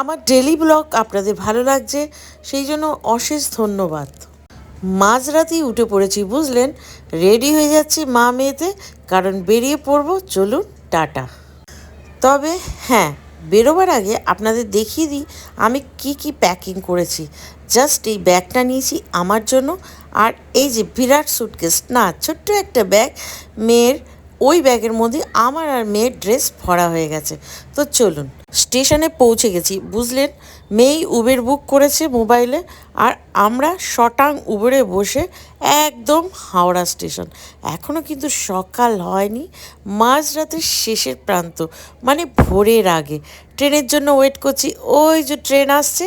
আমার daily blog আপনাদের ভালো লাগছে, সেই জন্য অশেষ ধন্যবাদ। মাঝরাতেই উঠে পড়েছি, বুঝলেন? রেডি হয়ে যাচ্ছি মা মেয়েতে, কারণ বেরিয়ে পড়ব, চলুন, টাটা। তবে হ্যাঁ বেরোবার আগে আপনাদের দেখিয়ে দিই, আমি কি কি প্যাকিং করেছি। জাস্ট এই ব্যাগটা নিয়েছি আমার জন্য, আর এই যে বিরাট সুটকেস না, ছোট্ট একটা ব্যাগ মেয়ের ওই ব্যাগের মধ্যে আমার আর মেয়ের ড্রেস ভরা হয়ে গেছে। তো চলুন, স্টেশনে পৌঁছে গেছি। বুঝলেন, মেয়েই উবের বুক করেছে মোবাইলে আর আমরা শটাং উবেরে বসে একদম হাওড়া স্টেশন। এখনও কিন্তু সকাল হয়নি, মাঝরাতের শেষের প্রান্ত মানে ভোরের আগে। ট্রেনের জন্য ওয়েট করছি, ওই যে ট্রেন আসছে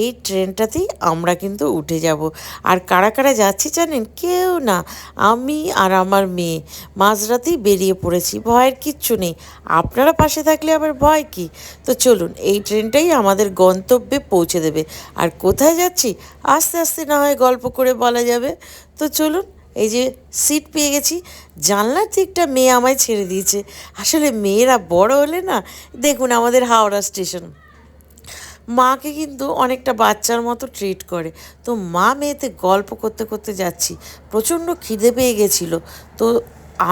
এই ট্রেনটাতেই আমরা কিন্তু উঠে যাব। আর কারা কারা যাচ্ছি জানেন? কেউ না। আমি আর আমার মেয়ে। মাঝরাতেই বেরিয়ে পড়েছি। ভয়ের কিচ্ছু নেই। আপনারা পাশে থাকলে আবার ভয় কি? তো চলুন, এই ট্রেনটাই আমাদের গন্তব্যে পৌঁছে দেবে। আর কোথায় যাচ্ছি? আস্তে আস্তে না হয় গল্প করে বলা যাবে। তো চলুন, এই যে সিট পেয়ে গেছি। জানলার দিকটা মেয়ে আমায় ছেড়ে দিয়েছে। আসলে মেয়েরা বড় হলে না? দেখুন আমাদের হাওড়া স্টেশন। মাকে কিন্তু অনেকটা বাচ্চার মতো ট্রিট করে। তো মা মেয়েতে গল্প করতে করতে যাচ্ছি, প্রচণ্ড খিদে পেয়ে গেছিল। তো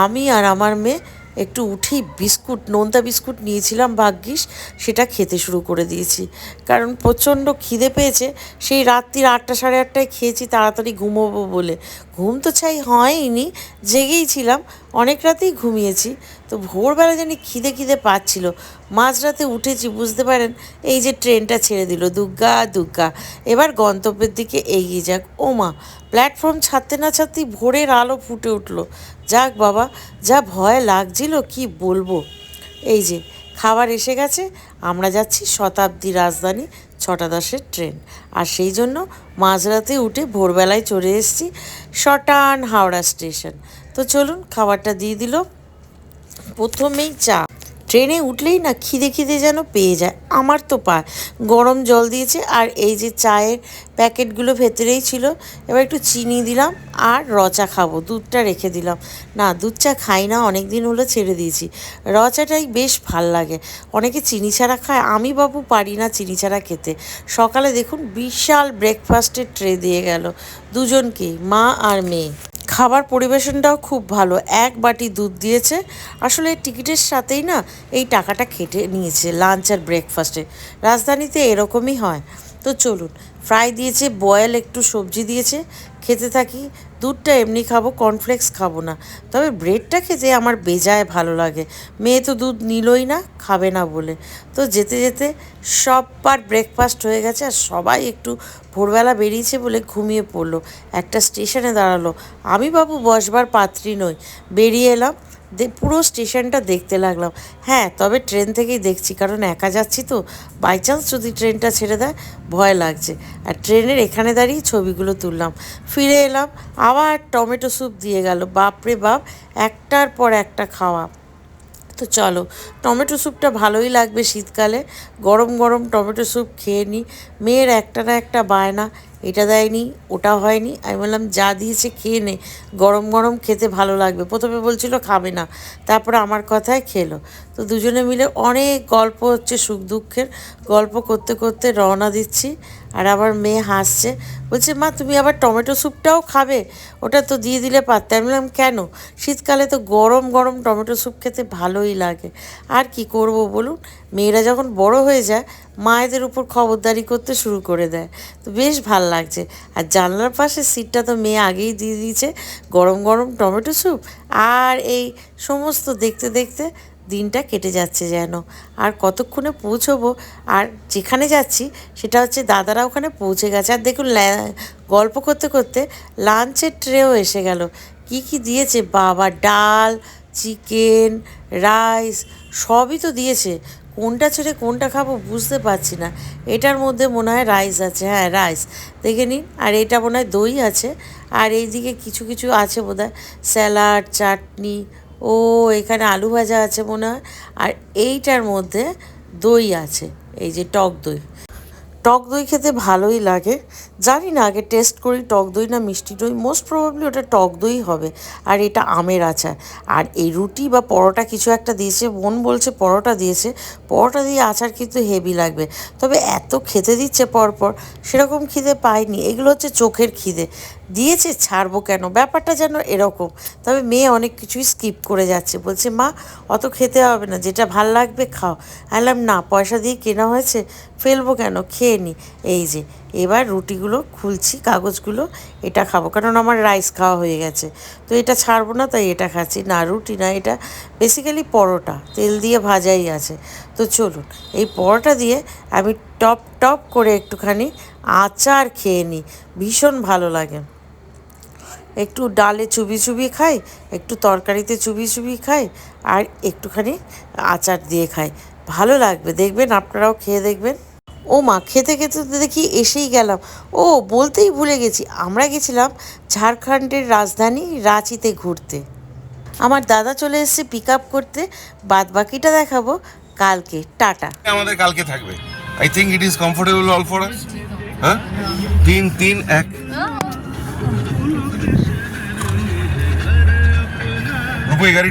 আমি আর আমার মেয়ে একটু উঠেই বিস্কুট, নোনতা বিস্কুট নিয়েছিলাম ভাগ্যিস, সেটা খেতে শুরু করে দিয়েছি। কারণ প্রচণ্ড খিদে পেয়েছে, সেই রাত্রির আটটা সাড়ে আটটায় খেয়েছি, তাড়াতাড়ি ঘুমোবো বলে। ঘুম তো চাই হয়নি জেগেই ছিলাম অনেক রাতেই ঘুমিয়েছি, তো ভোরবেলা জানি খিদে খিদে পাচ্ছিল। মাঝরাতে উঠেছি, বুঝতে পারেন, এই যে ট্রেনটা ছেড়ে দিল, দুগ্গা দুগ্গা। এবার গন্তব্যের দিকে এগিয়ে যাক। ও মা প্ল্যাটফর্ম ছাড়তে না ছাড়তেই ভোরের আলো ফুটে উঠল। যাক বাবা, যা ভয় লাগছিল, কি বলব? এই যে, খাবার এসে গেছে, আমরা যাচ্ছি শতাব্দী রাজধানী ছটা দশের ট্রেন। আর সেই জন্য মাঝরাতে উঠে ভোরবেলায় চলে এসেছি শটান হাওড়া স্টেশন। তো চলুন খাবারটা দিয়ে দিল। প্রথমেই চা। ট্রেনে উঠলেই না খিদে খিদে যেন পেয়ে যায়। আমার তো পায় গরম জল দিয়েছে আর এই যে চায়ের প্যাকেটগুলো ভেতরেই ছিল, এবার একটু চিনি দিলাম আর রচা খাব, দুধটা রেখে দিলাম। না, দুধ চা খাই না অনেক দিন হলো ছেড়ে দিয়েছি। রচাটাই বেশ ভালো লাগে। অনেকে চিনি ছাড়া খায়, আমি বাবু পারি না চিনি ছাড়া খেতে। সকালে দেখুন বিশাল ব্রেকফাস্টের ট্রে দিয়ে গেল। দুজনকেই মা আর মেয়ে। খাবার পরিবেশনটাও খুব ভালো। এক বাটি দুধ দিয়েছে। আসলে টিকিটের সাথেই না এই টাকাটা খেটে নিয়েছে লাঞ্চ আর ব্রেকফাস্টে। রাজধানীতে এরকমই হয়। তো চলুন, ফ্রাই দিয়েছে, বয়েল একটু সবজি দিয়েছে, খেতে থাকি, দুধটা এমনি খাব কর্নফ্লেক্স খাব না। তবে ব্রেডটা খেতে আমার বেজায় ভালো লাগে। মেয়ে তো দুধ নিলই না, খাবে না বলে। তো যেতে যেতে সববার ব্রেকফাস্ট হয়ে গেছে আর সবাই একটু ভোরবেলা বেরিয়েছে বলে ঘুমিয়ে পড়ল। একটা স্টেশনে দাঁড়াল। আমি বাবু বসবার পাত্রী নই। বেরিয়ে এলাম। পুরো স্টেশনটা দেখতে লাগলাম। হ্যাঁ তবে ট্রেন থেকেই দেখছি, কারণ একা যাচ্ছি তো। বাই চান্স যদি ট্রেনটা ছেড়ে দেয়, ভয় লাগছে। আর ট্রেনের এখানে দাঁড়িয়ে ছবিগুলো তুললাম। ফিরে এলাম, আবার টমেটো স্যুপ দিয়ে গেল। বাপরে বাপ, একটার পর একটা খাওয়া। তো চলো, টমেটো স্যুপটা ভালোই লাগবে শীতকালে। গরম গরম টমেটো স্যুপ খেয়ে নিই। মেয়ের একটা না একটা বায়না। এটা দেয়নি, ওটা হয়নি। আমি বললাম, যা দিয়েছে খেয়ে নে, গরম গরম খেতে ভালো লাগবে। প্রথমে বলছিল, খাবে না। তারপরে আমার কথায় খেলো। তো দুজনে মিলে অনেক গল্প হচ্ছে, সুখ দুঃখের। গল্প করতে করতে রওনা দিচ্ছি। আর আবার মেয়ে হাসছে, বলছে, মা, তুমি আবার টমেটো স্যুপটাও খাবে? ওটা তো দিয়ে দিলে পারতে। আমি বললাম, কেন? শীতকালে তো গরম গরম টমেটো স্যুপ খেতে ভালোই লাগে। আর কি করব বলুন? মেয়েরা যখন বড় হয়ে যায়, মায়েদের উপর খবরদারি করতে শুরু করে দেয়। তো বেশ ভালো লাগছে। আর জানলার পাশে সিটটা তো মেয়ে আগেই দিয়ে দিয়েছে, গরম গরম টমেটো স্যুপ। আর এই সমস্ত দেখতে দেখতে দিনটা কেটে যাচ্ছে যেন। আর কতক্ষণে পৌঁছবো? আর যেখানে যাচ্ছি, সেটা হচ্ছে দাদারা ওখানে পৌঁছে গেছে। আর দেখুন গল্প করতে করতে লাঞ্চের ট্রেও এসে গেল। কি কি দিয়েছে? বাবা ডাল, চিকেন, রাইস, সবই তো দিয়েছে। কোনটা ছেড়ে কোনটা খাব বুঝতে পারছি না। এটার মধ্যে মনে হয় রাইস আছে। হ্যাঁ রাইস। দেখে নিন। আর এটা মনে হয় দই আছে। আর এইদিকে কিছু কিছু আছে বোধ হয় স্যালাড, চাটনি ও, এখানে আলু ভাজা আছে মনে হয়। আর এইটার মধ্যে দই আছে, এই যে টক দই। টক দই খেতে ভালোই লাগে। জানি না, আগে টেস্ট করি, টক দই না মিষ্টি দই মোস্ট প্রবাবলি ওটা টক দই হবে, আর এটা আমের আচার। আর এই রুটি বা পরোটা কিছু একটা দিয়েছে বোন বলছে পরোটা দিয়েছে, পরোটা দিয়ে আচার কিন্তু হেভি লাগবে। তবে এত খেতে দিচ্ছে পরপর, সেরকম খিদে পাইনি। এগুলো হচ্ছে চোখের খিদে। দিয়েছে, ছাড়বো কেন? ব্যাপারটা যেন এরকম। তবে মেয়ে অনেক কিছুই স্কিপ করে যাচ্ছে। বলছে, মা, অত খেতে হবে না, যেটা ভালো লাগবে খাও। আলাম না, পয়সা দিয়ে কেনা হয়েছে, ফেলব কেন? খেয়ে নি। এই যে, এবার রুটিগুলো খুলছি, কাগজগুলো, এটা খাব। কারণ আমার রাইস খাওয়া হয়ে গেছে। তো এটা ছাড়বো না, তাই এটা খাচ্ছি। না রুটি, না এটা বেসিক্যালি পরোটা। তেল দিয়ে ভাজাই আছে। তো চলুন, এই পরোটা দিয়ে আমি টপ টপ করে একটুখানি আচার খেয়ে নিই ভীষণ ভালো লাগে। একটু ডালে চুবি চুবি খাই, একটু তরকারিতে চুবি চুবি খাই, আর একটুখানি আচার দিয়ে খাই। ভালো লাগবে। দেখবেন, আপনারাও খেয়ে দেখবেন। ও মা, খেতে খেতে তো দেখি এসেই গেলাম। ও, বলতেই ভুলে গেছি। আমরা গেছিলাম ঝাড়খণ্ডের রাজধানী রাঁচিতে ঘুরতে। আমার দাদা চলে এসেছে পিক আপ করতে। বাদ বাকিটা দেখাবো কালকে। টাটা। আমাদের কালকে থাকবে। I think it is comfortable all for us হ্যাঁ? তিন তিন, এক। গাড়িটা